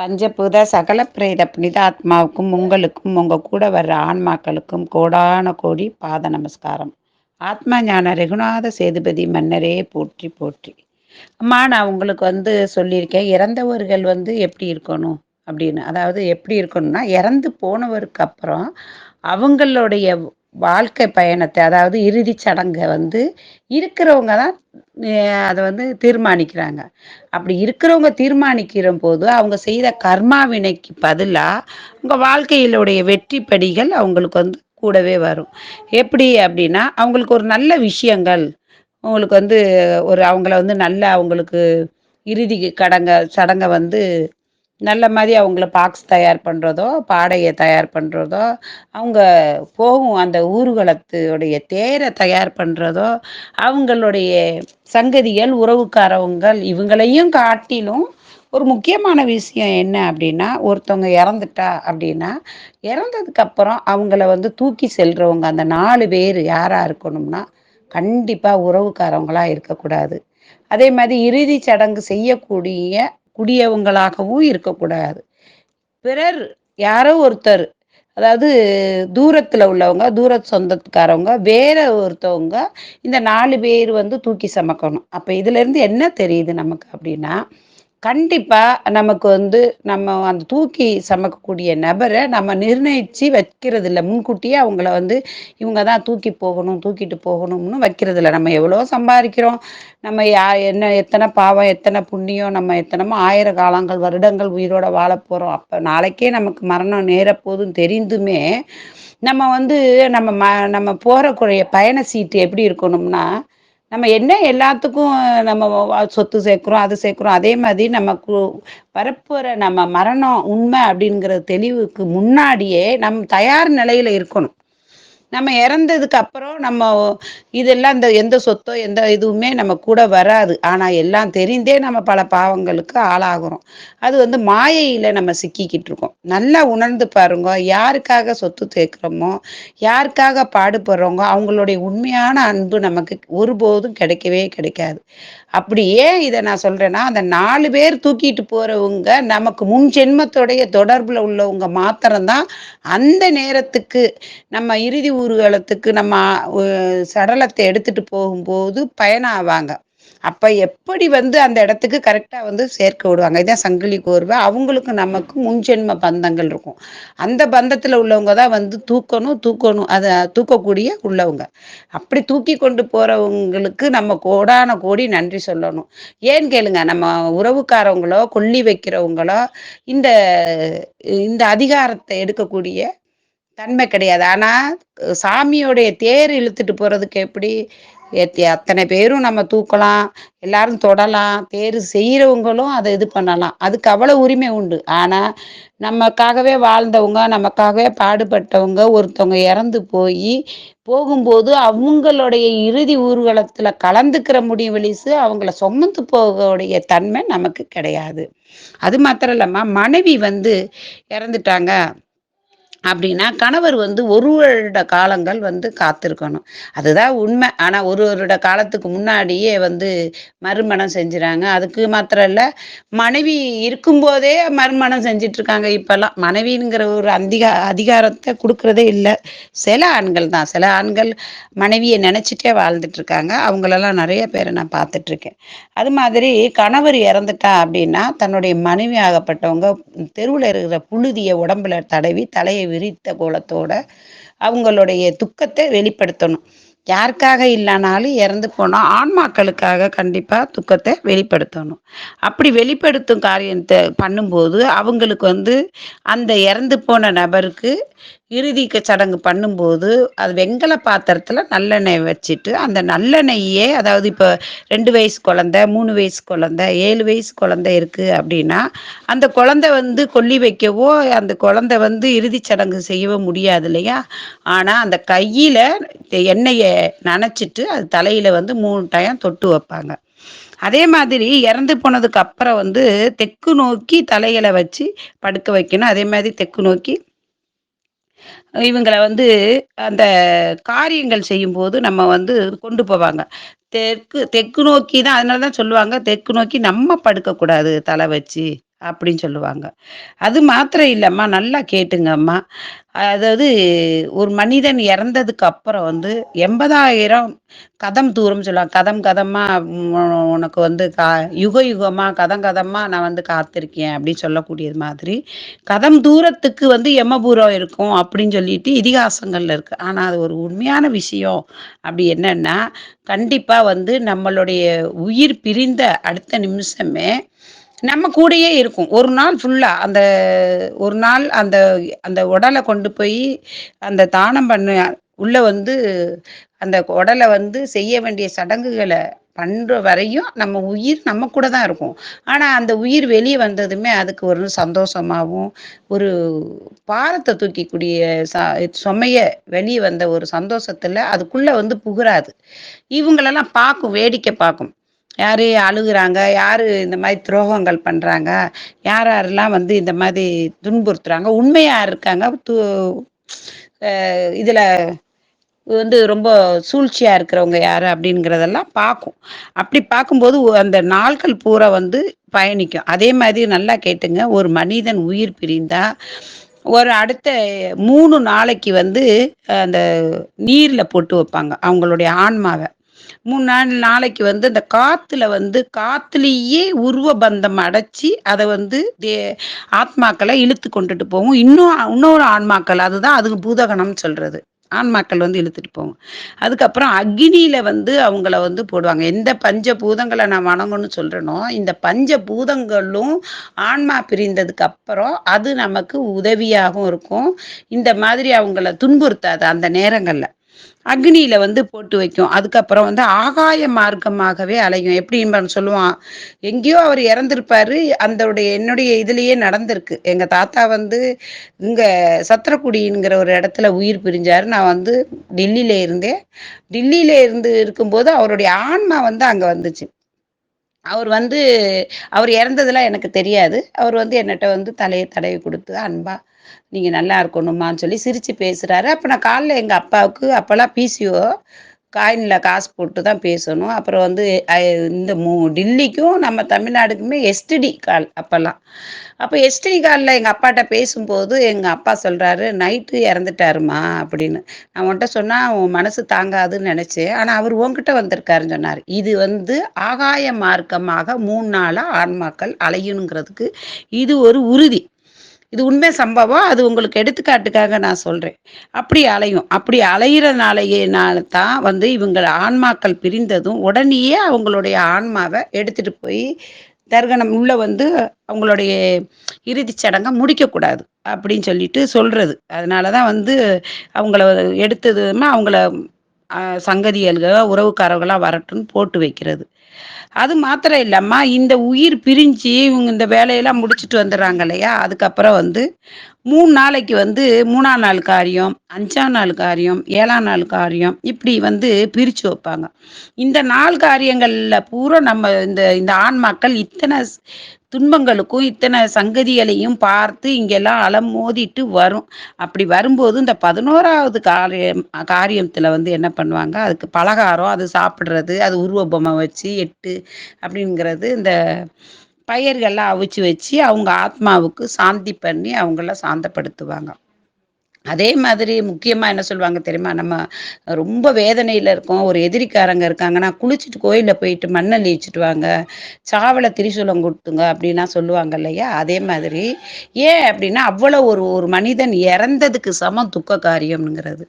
பஞ்சபூத சகல பிரேத புனித ஆத்மாவுக்கும் உங்களுக்கும் உங்கள் கூட வர்ற ஆன்மாக்களுக்கும் கோடான கோடி பாத நமஸ்காரம். ஆத்மா ஞான ரகுநாத சேதுபதி மன்னரே போற்றி போற்றி. அம்மா நான் உங்களுக்கு வந்து சொல்லியிருக்கேன் இறந்தவர்கள் வந்து எப்படி இருக்கணும் அப்படின்னு. அதாவது எப்படி இருக்கணும்னா இறந்து போனவருக்கு அப்புறம் அவங்களுடைய வாழ்க்கை பயணத்தை அதாவது இறுதி சடங்கை வந்து இருக்கிறவங்க தான் அதை வந்து தீர்மானிக்கிறாங்க. அப்படி இருக்கிறவங்க தீர்மானிக்கிற போது அவங்க செய்த கர்மாவினைக்கு பதிலாக அவங்க வாழ்க்கையிலுடைய வெற்றி படிகள் அவங்களுக்கு வந்து கூடவே வரும். எப்படி அப்படின்னா அவங்களுக்கு ஒரு நல்ல விஷயங்கள் அவங்களுக்கு வந்து ஒரு அவங்கள வந்து நல்ல அவங்களுக்கு இறுதி கடங்க சடங்கை வந்து நல்ல மாதிரி அவங்கள பாக்ஸ் தயார் பண்ணுறதோ பாடையை தயார் பண்ணுறதோ அவங்க போகும் அந்த ஊர்வலத்துடைய தேரை தயார் பண்ணுறதோ அவங்களுடைய சங்கதிகள் உறவுக்காரவங்கள் இவங்களையும் காட்டிலும் ஒரு முக்கியமான விஷயம் என்ன அப்படின்னா ஒருத்தவங்க இறந்துட்டா அப்படின்னா இறந்ததுக்கப்புறம் அவங்கள வந்து தூக்கி செல்றவங்க அந்த நாலு பேர் யாராக இருக்கணும்னா கண்டிப்பாக உறவுக்காரவங்களாக இருக்கக்கூடாது. அதே மாதிரி இறுதி சடங்கு செய்யக்கூடிய கூடியவங்களாகவும் இருக்கக்கூடாது. பிறர் யாரோ ஒருத்தர் அதாவது தூரத்துல உள்ளவங்க தூர சொந்தத்துக்காரவங்க வேற ஒருத்தவங்க இந்த நாலு பேர் வந்து தூக்கி சமக்கணும். அப்போ இதுல இருந்து என்ன தெரியுது நமக்கு அப்படின்னா கண்டிப்பா நமக்கு வந்து நம்ம அந்த தூக்கி சமக்கக்கூடிய நபரை நம்ம நிர்ணயிச்சு வைக்கிறது இல்லை முன்கூட்டியே அவங்கள வந்து இவங்க தான் தூக்கி போகணும் தூக்கிட்டு போகணும்னு வைக்கிறது இல்லை நம்ம எவ்வளோ சம்பாதிக்கிறோம். நம்ம யா என்ன எத்தனை பாவம் எத்தனை புண்ணியம் நம்ம எத்தனமோ ஆயிர காலங்கள் வருடங்கள் உயிரோட வாழ போகிறோம் அப்போ நாளைக்கே நமக்கு மரணம் நேரப்போதும் தெரிந்துமே நம்ம வந்து நம்ம ம நம்ம போகிறக்குறைய பயண சீட்டு எப்படி இருக்கணும்னா நம்ம என்ன எல்லாத்துக்கும் நம்ம சொத்து சேர்க்குறோம் அது சேர்க்குறோம் அதே மாதிரி நமக்கு வரப்போகிற நம்ம மரணம் உண்மை அப்படிங்கிற தெளிவுக்கு முன்னாடியே நம் தயார் நிலையில் இருக்கணும். நம்ம இறந்ததுக்கு அப்புறம் நம்ம இதெல்லாம் இந்த எந்த சொத்தோ எந்த இதுவுமே நம்ம கூட வராது. ஆனால் எல்லாம் தெரிந்தே நம்ம பல பாவங்களுக்கு ஆளாகிறோம். அது வந்து மாயையில் நம்ம சிக்கிக்கிட்டு இருக்கோம். நல்லா உணர்ந்து பாருங்க யாருக்காக சொத்து சேர்க்குறோமோ யாருக்காக பாடுபடுறோங்க அவங்களுடைய உண்மையான அன்பு நமக்கு ஒருபோதும் கிடைக்கவே கிடைக்காது. அப்படி ஏன் இதை நான் சொல்றேன்னா அந்த நாலு பேர் தூக்கிட்டு போறவங்க நமக்கு முன் ஜென்மத்தோடைய தொடர்புல உள்ளவங்க மாத்திரம்தான் அந்த நேரத்துக்கு நம்ம இறுதி ஊர்வலத்துக்கு நம்ம சடலத்தை எடுத்துட்டு போகும்போது பயணம் ஆவாங்க அப்ப எப்படி வந்து அந்த இடத்துக்கு கரெக்டா வந்து சேர்க்க விடுவாங்க? இதான் சங்கிலி கோர்வை. அவங்களுக்கு நமக்கு முன்ஜென்ம பந்தங்கள் இருக்கும். அந்த பந்தத்துல உள்ளவங்க தான் வந்து தூக்கணும் தூக்கணும் அதை தூக்கக்கூடிய உள்ளவங்க. அப்படி தூக்கி கொண்டு போறவங்களுக்கு நம்ம கோடான கோடி நன்றி சொல்லணும். ஏன்னு கேளுங்க நம்ம உறவுக்காரவங்களோ கொல்லி வைக்கிறவங்களோ இந்த இந்த அதிகாரத்தை எடுக்கக்கூடிய தன்மை கிடையாது. ஆனா சாமியோடைய தேர் இழுத்துட்டு போறதுக்கு எப்படி அத்தனை பேரும் நம்ம தூக்கலாம் எல்லாரும் தொடலாம் பேர் செய்கிறவங்களும் அதை இது பண்ணலாம். அதுக்கு அவ்வளோ உரிமை உண்டு. ஆனால் நமக்காகவே வாழ்ந்தவங்க நமக்காகவே பாடுபட்டவங்க ஒருத்தவங்க இறந்து போய் போகும்போது அவங்களுடைய இறுதி ஊர்வலத்தில் கலந்துக்கிற முடியும் வெளிசு அவங்கள சுமந்து போகக்கூடிய தன்மை நமக்கு கிடையாது. அது மாத்திரம் இல்லாமல் மனைவி வந்து இறந்துட்டாங்க. அப்படின்னா கணவர் வந்து ஒரு வருட காலங்கள் வந்து காத்திருக்கணும். அதுதான் உண்மை. ஆனால் ஒரு வருட காலத்துக்கு முன்னாடியே வந்து மறுமணம் செஞ்சுறாங்க. அதுக்கு மாத்திரம் இல்லை மனைவி இருக்கும்போதே மறுமணம் செஞ்சிட்டு இருக்காங்க இப்பெல்லாம். மனைவிங்கிற ஒரு அதிகா அதிகாரத்தை கொடுக்கறதே இல்லை. சில ஆண்கள் தான். சில ஆண்கள் மனைவியை நினச்சிட்டே வாழ்ந்துட்டு இருக்காங்க அவங்களெல்லாம் நிறைய பேரை நான் பார்த்துட்டு இருக்கேன் அது மாதிரி கணவர் இறந்துட்டா அப்படின்னா தன்னுடைய மனைவி ஆகப்பட்டவங்க தெருவில் இருக்கிற புழுதியை உடம்புல தடவி தலையை விரித்த கோலத்தோட அவங்களுடைய துக்கத்தை வெளிப்படுத்தணும். யாருக்காக இல்லைனாலும் இறந்து போனால் ஆன்மாக்களுக்காக கண்டிப்பாக துக்கத்தை வெளிப்படுத்தணும். அப்படி வெளிப்படுத்தும் காரியத்தை பண்ணும்போது அவங்களுக்கு வந்து அந்த இறந்து போன நபருக்கு இறுதி சடங்கு பண்ணும்போது அது வெங்கல பாத்திரத்தில் நல்லெண்ணெய் வச்சுட்டு அந்த நல்லெண்ணெயே அதாவது இப்போ ரெண்டு வயசு குழந்த மூணு வயசு குழந்த ஏழு வயசு குழந்த இருக்குது அப்படின்னா அந்த குழந்தை வந்து கொல்லி வைக்கவோ அந்த குழந்தை வந்து இறுதி சடங்கு செய்யவோ முடியாது இல்லையா? ஆனால் அந்த கையில் எண்ணெயை நனைச்சிட்டு அது தலையில் வந்து மூணு டயம் தொட்டு வைப்பாங்க. அதே மாதிரி இறந்து போனதுக்கு அப்புறம் வந்து தெற்கு நோக்கி தலைகளை வச்சு படுக்க வைக்கணும். அதே மாதிரி தெற்கு நோக்கி இவங்களை வந்து அந்த காரியங்கள் செய்யும்போது நம்ம வந்து கொண்டு போவாங்க. தெற்கு தெற்கு நோக்கி தான் அதனால தான் சொல்லுவாங்க தெற்கு நோக்கி நம்ம படுக்கக்கூடாது தலை வச்சு. அப்படின்னு சொல்லுவாங்க. அது மாத்திரம் இல்லைம்மா நல்லா கேட்டுங்கம்மா. அதாவது ஒரு மனிதன் இறந்ததுக்கு அப்புறம் வந்து எண்பதாயிரம் கதம் தூரம் சொல்லுவாங்க. கதம் கதமாக உனக்கு வந்து கா யுக யுகமாக கதம் கதமாக நான் வந்து காத்திருக்கேன் அப்படின்னு சொல்லக்கூடியது மாதிரி. கதம் தூரத்துக்கு வந்து எமபூரம் இருக்கும் அப்படின்னு சொல்லிட்டு இதிகாசங்கள்ல இருக்கு. ஆனால் அது ஒரு உண்மையான விஷயம். அப்படி என்னன்னா கண்டிப்பாக வந்து நம்மளுடைய உயிர் பிரிந்த அடுத்த நிமிஷமே நம்ம கூடயே இருக்கும். ஒரு நாள் ஃபுல்லா அந்த ஒரு நாள் அந்த அந்த உடலை கொண்டு போய் அந்த தானம் பண்ண உள்ள வந்து அந்த உடலை வந்து செய்ய வேண்டிய சடங்குகளை பண்ற வரையும் நம்ம உயிர் நம்ம கூட தான் இருக்கும். ஆனா அந்த உயிர் வெளியே வந்ததுமே அதுக்கு ஒரு சந்தோஷமாகவும் ஒரு பாரத்தை தூக்கிக்கூடிய ச சுமைய வெளியே வந்த ஒரு சந்தோஷத்துல அதுக்குள்ள வந்து புகுறாது. இவங்களெல்லாம் பார்க்கும் வேடிக்கை பார்க்கும். யார் அழுகுறாங்க? யார் இந்த மாதிரி துரோகங்கள் பண்ணுறாங்க யார் யாரெல்லாம் வந்து இந்த மாதிரி துன்புறுத்துறாங்க? உண்மையாக இருக்காங்க? து இதில் வந்து ரொம்ப சூழ்ச்சியாக இருக்கிறவங்க யார் அப்படிங்கிறதெல்லாம் பார்க்கும். அப்படி பார்க்கும்போது அந்த நாட்கள் பூரா வந்து பயணிக்கும். அதே மாதிரி நல்லா கேட்டுங்க. ஒரு மனிதன் உயிர் பிரிந்தா ஒரு அடுத்த மூணு நாளைக்கு வந்து அந்த நீரில் போட்டு வைப்பாங்க. அவங்களுடைய ஆன்மாவை. மூணு நாள் நாளைக்கு வந்து இந்த காத்துல வந்து காத்துலயே உருவ பந்தம் அடைச்சி அதை வந்து தே ஆத்மாக்களை இழுத்து கொண்டுட்டு போகும். இன்னும் இன்னொரு ஆன்மாக்கள் அதுதான் அதுக்கு பூதகணம் சொல்றது. ஆன்மாக்கள் வந்து இழுத்துட்டு போகும். அதுக்கப்புறம் அக்னியில வந்து அவங்கள வந்து போடுவாங்க. எந்த பஞ்ச பூதங்களை நான் வணங்கணும்னு சொல்றேனோ இந்த பஞ்ச பூதங்களும் ஆன்மா பிரிந்ததுக்கு அப்புறம் அது நமக்கு உதவியாகவும் இருக்கும். இந்த மாதிரி அவங்கள துன்புறுத்தாது அந்த நேரங்கள்ல. அக்னியில வந்து போட்டு வைக்கும். அதுக்கப்புறம் வந்து ஆகாய மார்க்கமாகவே அலையும். எப்படி சொல்லுவான்? எங்கேயோ அவர் இறந்திருப்பாரு. அந்த என்னுடைய இதுலயே நடந்திருக்கு. எங்க தாத்தா வந்து இங்க சத்திரக்குடிங்கிற ஒரு இடத்துல உயிர் பிரிஞ்சாரு. நான் வந்து டெல்லியில இருந்தேன். டெல்லியில இருந்து இருக்கும்போது அவருடைய ஆன்மா வந்து அங்க வந்துச்சு. அவர் வந்து அவர் இறந்ததெல்லாம் எனக்கு தெரியாது. அவர் வந்து என்னட்ட வந்து தலையை தடவி கொடுத்து அன்பா நீங்கள் நல்லா இருக்கணுமான்னு சொல்லி சிரித்து பேசுகிறாரு அப்போ நான் காலைல எங்கள் அப்பாவுக்கு அப்போல்லாம் பிசிஓ காயினில் காசு போட்டு தான் பேசணும். அப்புறம் வந்து இந்த மூ டில்லிக்கும் நம்ம தமிழ்நாடுக்குமே எஸ்டிடி கால் அப்போல்லாம். அப்போ எஸ்டிடி காலில் எங்கள் அப்பாட்ட பேசும்போது எங்கள் அப்பா சொல்கிறாரு நைட்டு இறந்துட்டாருமா? அப்படின்னு. நான் உன்கிட்ட சொன்னால் உன் மனசு தாங்காதுன்னு நினச்சேன். ஆனால் அவர் உன்கிட்ட வந்திருக்காருன்னு சொன்னார். இது வந்து ஆகாய மார்க்கமாக மூணு நாளாக ஆன்மாக்கள் அலையணுங்கிறதுக்கு இது ஒரு உறுதி. இது உண்மை சம்பவம் அது உங்களுக்கு எடுத்துக்காட்டுக்காக நான் சொல்கிறேன் அப்படி அலையும். அப்படி அலையிறனாலேயேனால தான் வந்து இவங்க ஆன்மாக்கள் பிரிந்ததும் உடனேயே அவங்களுடைய ஆன்மாவை எடுத்துகிட்டு போய் தர்கணம் உள்ள வந்து அவங்களுடைய இறுதிச் சடங்கை முடிக்கக்கூடாது அப்படின்னு சொல்லிட்டு சொல்கிறது அதனால தான் வந்து அவங்கள எடுத்ததுமா அவங்கள ஆஹ், உறவுக்காரர்களாக வரட்டும்னு போட்டு வைக்கிறது. அது மாத்திரம் இல்லம்மா இந்த உயிர் பிரிஞ்சு இவங்க இந்த வேலையெல்லாம் முடிச்சுட்டு வந்துடுறாங்க இல்லையா? அதுக்கப்புறம் வந்து மூணு நாளைக்கு வந்து மூணாம் நாள் காரியம் அஞ்சாம் நாள் காரியம் ஏழாம் நாள் காரியம் இப்படி வந்து பிரித்து வைப்பாங்க. இந்த நாள் காரியங்களில் பூரா நம்ம இந்த இந்த ஆன்மாக்கள் இத்தனை ஸ்- துன்பங்களுக்கும் இத்தனை சங்கதிகளையும் பார்த்து இங்கெல்லாம் அலம் மோதிட்டு வரும். அப்படி வரும்போது இந்த பதினோராவது காரியம் காரியத்தில் வந்து என்ன பண்ணுவாங்க? அதுக்கு பலகாரம் அது சாப்பிட்றது அது உருவ பொம்மை வச்சு எட்டு அப்படிங்கிறது இந்த பயிர்கள்லாம் அவிச்சு வச்சு அவங்க ஆத்மாவுக்கு சாந்தி பண்ணி அவங்கள சாந்தப்படுத்துவாங்க. அதே மாதிரி முக்கியமாக என்ன சொல்லுவாங்க தெரியுமா? நம்ம ரொம்ப வேதனையில் இருக்கோம். ஒரு எதிரிக்காரங்க இருக்காங்கன்னா குளிச்சுட்டு கோயிலில் போயிட்டு மண்ணை லீச்சிட்டு வாங்க சாவலை திரிசூலம் கொடுத்துங்க அப்படின்னா சொல்லுவாங்க இல்லையா? அதே மாதிரி ஏன் அப்படின்னா அவ்வளோ ஒரு ஒரு மனிதன் இறந்ததுக்கு சமம் துக்க காரியம்ங்கிறது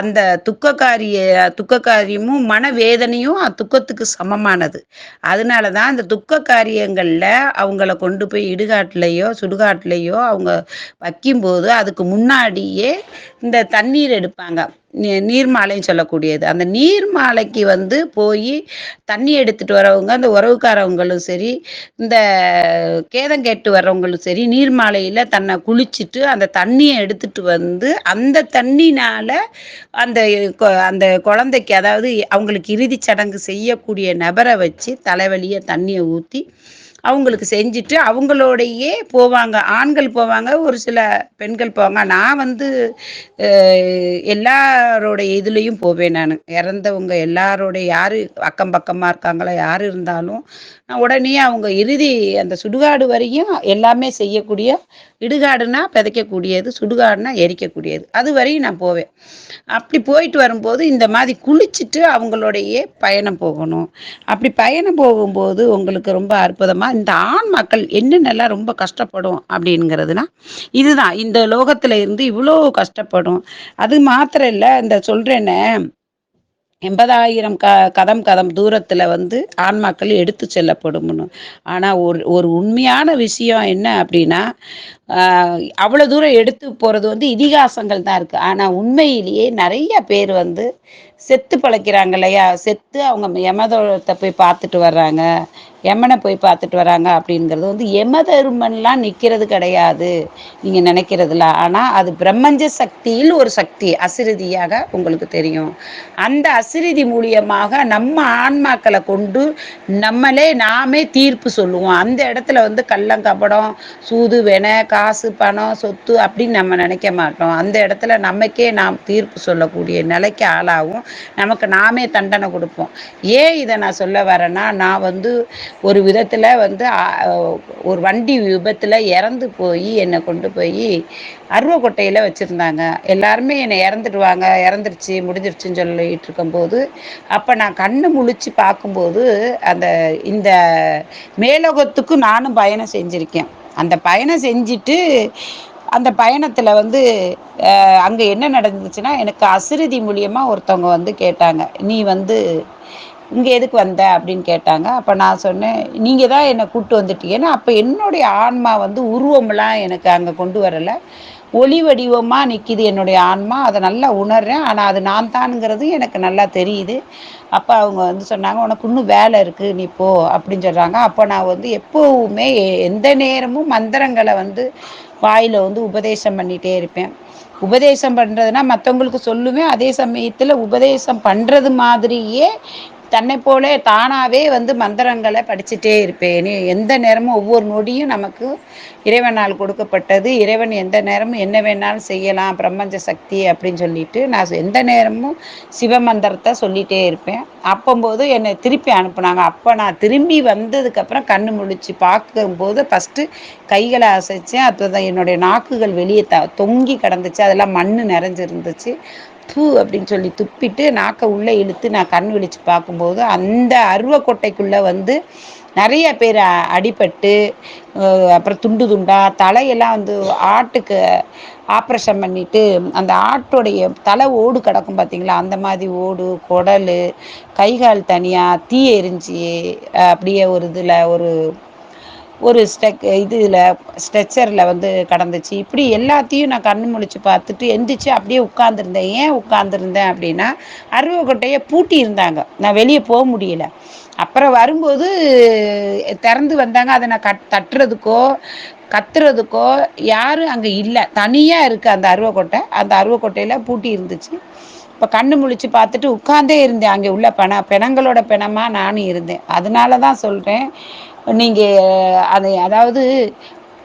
அந்த துக்க காரிய துக்க காரியமும் மனவேதனையும் துக்கத்துக்கு சமமானது. அதனால தான் அந்த துக்க காரியங்களில் அவங்கள கொண்டு போய் இடுகாட்டுலையோ சுடுகாட்டுலையோ அவங்க வைக்கும்போது அதுக்கு முன்னாடி முன்னாடியே இந்த தண்ணீர் எடுப்பாங்க. நீ- நீர்மாலைன்னு சொல்லக்கூடியது. அந்த நீர்மாலைக்கு வந்து போய் தண்ணி எடுத்துட்டு வரவங்க அந்த உறவுக்காரவங்களும் சரி இந்த கேதம் கேட்டு வர்றவங்களும் சரி நீர்மாலையில் தன்னை குளிச்சுட்டு அந்த தண்ணியை எடுத்துட்டு வந்து அந்த தண்ணினால அந்த கொ- அந்த குழந்தைக்கு அதாவது அவங்களுக்கு இறுதி சடங்கு செய்யக்கூடிய நபரை வச்சு தலைவலியை தண்ணியை ஊற்றி அவங்களுக்கு செஞ்சுட்டு அவங்களோடையே போவாங்க. ஆண்கள் போவாங்க ஒரு சில பெண்கள் போவாங்க. நான் வந்து எல்லாரோடைய இதுலேயும் போவேன் நான். இறந்தவங்க எல்லாரோடைய யார் அக்கம் பக்கமாக இருக்காங்களோ யார் இருந்தாலும் நான் உடனே அவங்க இறுதி அந்த சுடுகாடு வரையும் எல்லாமே செய்யக்கூடிய இடுகாடுனா பிதைக்கக்கூடியது சுடுகாடுனா எரிக்கக்கூடியது. அது வரையும் நான் போவேன். அப்படி போயிட்டு வரும்போது இந்த மாதிரி குளிச்சுட்டு அவங்களோடையே பயணம் போகணும். அப்படி பயணம் போகும்போது உங்களுக்கு ரொம்ப அற்புதமாக இந்த ஆண் மக்கள் என்னென்னலாம் ரொம்ப கஷ்டப்படும் அப்படிங்கிறதுனா இதுதான். இந்த லோகத்துல இருந்து இவ்வளோ கஷ்டப்படும். அது மாத்திரம் இல்லை இந்த சொல்றேனே எண்பதாயிரம் க கதம் கதம் தூரத்தில் வந்து ஆன்மாக்கள் எடுத்து செல்லப்படும்னு. ஆனால் ஒரு ஒரு உண்மையான விஷயம் என்ன அப்படின்னா அவ்வளோ தூரம் எடுத்து போகிறது வந்து இதிகாசங்கள் தான் இருக்குது ஆனால் உண்மையிலேயே நிறைய பேர் வந்து செத்து பழைக்கிறாங்க இல்லையா? செத்து அவங்க யமதத்தை போய் பார்த்துட்டு வர்றாங்க. யமனை போய் பார்த்துட்டு வராங்க அப்படிங்கிறது வந்து யமதருமன்லாம் நிற்கிறது கிடையாது. நீங்கள் நினைக்கிறதுல. ஆனால் அது பிரம்மஞ்ச சக்தியில் ஒரு சக்தி அசிறுதியாக உங்களுக்கு தெரியும். அந்த அசிறுதி மூலியமாக நம்ம ஆன்மாக்களை கொண்டு நம்மளே நாமே தீர்ப்பு சொல்லுவோம். அந்த இடத்துல வந்து கள்ளங்கபடம் சூது வென காசு பணம் சொத்து அப்படின்னு நம்ம நினைக்க மாட்டோம். அந்த இடத்துல நமக்கே நாம் தீர்ப்பு சொல்லக்கூடிய நிலைக்கு ஆளாகும் நமக்கு நாமே தண்டனை கொடுப்போம். ஏன் இதை நான் சொல்ல வரேன்னா நான் வந்து ஒரு விதத்தில் வந்து ஒரு வண்டி விபத்தில் இறந்து போய் என்னை கொண்டு போய் அருவக்கொட்டையில் வச்சுருந்தாங்க. எல்லாருமே என்னை இறந்துடுவாங்க இறந்துருச்சு முடிஞ்சிருச்சுன்னு சொல்லிட்டு இருக்கும்போது அப்போ நான் கண்ணு முழிச்சு பார்க்கும்போது அந்த இந்த மேலோகத்துக்கு நானும் பயணம் செஞ்சுருக்கேன். அந்த பயணம் செஞ்சுட்டு அந்த பயணத்தில் வந்து அங்கே என்ன நடந்துச்சுன்னா எனக்கு அசிறுதி மூலியமாக ஒருத்தவங்க வந்து கேட்டாங்க. நீ வந்து இங்கே எதுக்கு வந்த? அப்படின்னு கேட்டாங்க. அப்போ நான் சொன்னேன் நீங்கள் தான் என்னை கூப்பிட்டு வந்துட்டீங்கன்னா. அப்போ என்னுடைய ஆன்மா வந்து உருவமெல்லாம் எனக்கு அங்கே கொண்டு வரலை. ஒளி வடிவமாக நிற்கிது என்னுடைய ஆன்மா. அதை நல்லா உணர்றேன். ஆனால் அது நான் தானுங்கிறது எனக்கு நல்லா தெரியுது. அப்போ அவங்க வந்து சொன்னாங்க உனக்கு இன்னும் வேலை இருக்குது நீ போ. அப்படின்னு சொல்கிறாங்க அப்போ நான் வந்து எப்போவுமே எந்த நேரமும் மந்திரங்களை வந்து வாயில் வந்து உபதேசம் பண்ணிகிட்டே இருப்பேன். உபதேசம் பண்ணுறதுனா மற்றவங்களுக்கு சொல்லுவேன். அதே சமயத்தில் உபதேசம் பண்ணுறது மாதிரியே தன்னை போலே தானாகவே வந்து மந்திரங்களை படிச்சுட்டே இருப்பேன். எந்த நேரமும் ஒவ்வொரு நொடியும் நமக்கு இறைவனால் கொடுக்கப்பட்டது. இறைவன் எந்த நேரமும் என்ன வேணாலும் செய்யலாம் பிரம்மஞ்ச சக்தி அப்படின்னு சொல்லிட்டு நான் எந்த நேரமும் சிவ மந்திரத்தை சொல்லிகிட்டே இருப்பேன். அப்போம்போது என்னை திருப்பி அனுப்புனாங்க. அப்போ நான் திரும்பி வந்ததுக்கப்புறம் கண்ணு முழிச்சு பார்க்கும்போது ஃபஸ்ட்டு கைகளை அசைச்சேன். அப்போ என்னுடைய நாக்குகள் வெளியே த தொங்கி கிடந்துச்சு. அதெல்லாம் மண் நிறைஞ்சிருந்துச்சு. தூ அப்படின்னு சொல்லி துப்பிட்டு நாக்கை உள்ளே இழுத்து நான் கண் விழித்து பார்க்கும்போது அந்த அருவக்கொட்டைக்குள்ளே வந்து நிறைய பேர் அடிபட்டு அப்புறம் துண்டு துண்டா தலையெல்லாம் வந்து ஆட்டுக்கு ஆப்ரேஷன் பண்ணிட்டு அந்த ஆட்டோடைய தலை ஓடு கிடக்கும் பார்த்தீங்களா? அந்த மாதிரி ஓடு குடல் கைகால் தனியாக தீ எரிஞ்சு அப்படியே ஒரு இதில் ஒரு ஒரு ஸ்டெக் இதில் ஸ்ட்ரெச்சரில் வந்து கடந்துச்சு. இப்படி எல்லாத்தையும் நான் கண் முழிச்சு பார்த்துட்டு எந்திரிச்சு அப்படியே உட்காந்துருந்தேன் ஏன் உட்காந்துருந்தேன் அப்படின்னா அருவக்கொட்டையை பூட்டி இருந்தாங்க நான் வெளியே போக முடியல. அப்புறம் வரும்போது திறந்து வந்தாங்க. அதை நான் கட் தட்டுறதுக்கோ கத்துறதுக்கோ யாரும் அங்கே இல்லை. தனியாக இருக்குது அந்த அருவக்கொட்டை அந்த அருவக்கொட்டையில் பூட்டி இருந்துச்சு இப்போ கண்ணு முழிச்சு பார்த்துட்டு உட்காந்தே இருந்தேன். அங்கே உள்ள பெண பிணங்களோட பிணமாக நானும் இருந்தேன். அதனால தான் சொல்கிறேன் நீங்கள் அதை அதாவது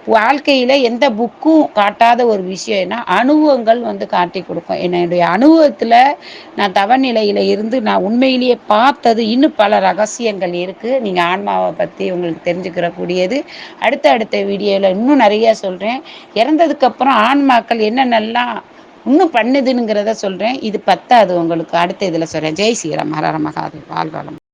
வாழ்க்கையில் எந்த புக்கும் காட்டாத ஒரு விஷயம்னா அனுபவங்கள் வந்து காட்டி கொடுக்கும். என்னுடைய அனுபவத்தில் நான் தவநிலையில் இருந்து நான் உண்மையிலேயே பார்த்தது இன்னும் பல ரகசியங்கள் இருக்குது நீங்கள் ஆன்மாவை பற்றி உங்களுக்கு தெரிஞ்சுக்கிற கூடியது அடுத்த அடுத்த வீடியோவில் இன்னும் நிறையா சொல்கிறேன் இறந்ததுக்கப்புறம் ஆன்மாக்கள் என்னென்னலாம் இன்னும் பண்ணுதுங்கிறத சொல்கிறேன் இது பத்தாது உங்களுக்கு. அடுத்த இதில் சொல்கிறேன் ஜெய் ஸ்ரீராம். ஹரர மகாதேவ். வாழ்வாளம்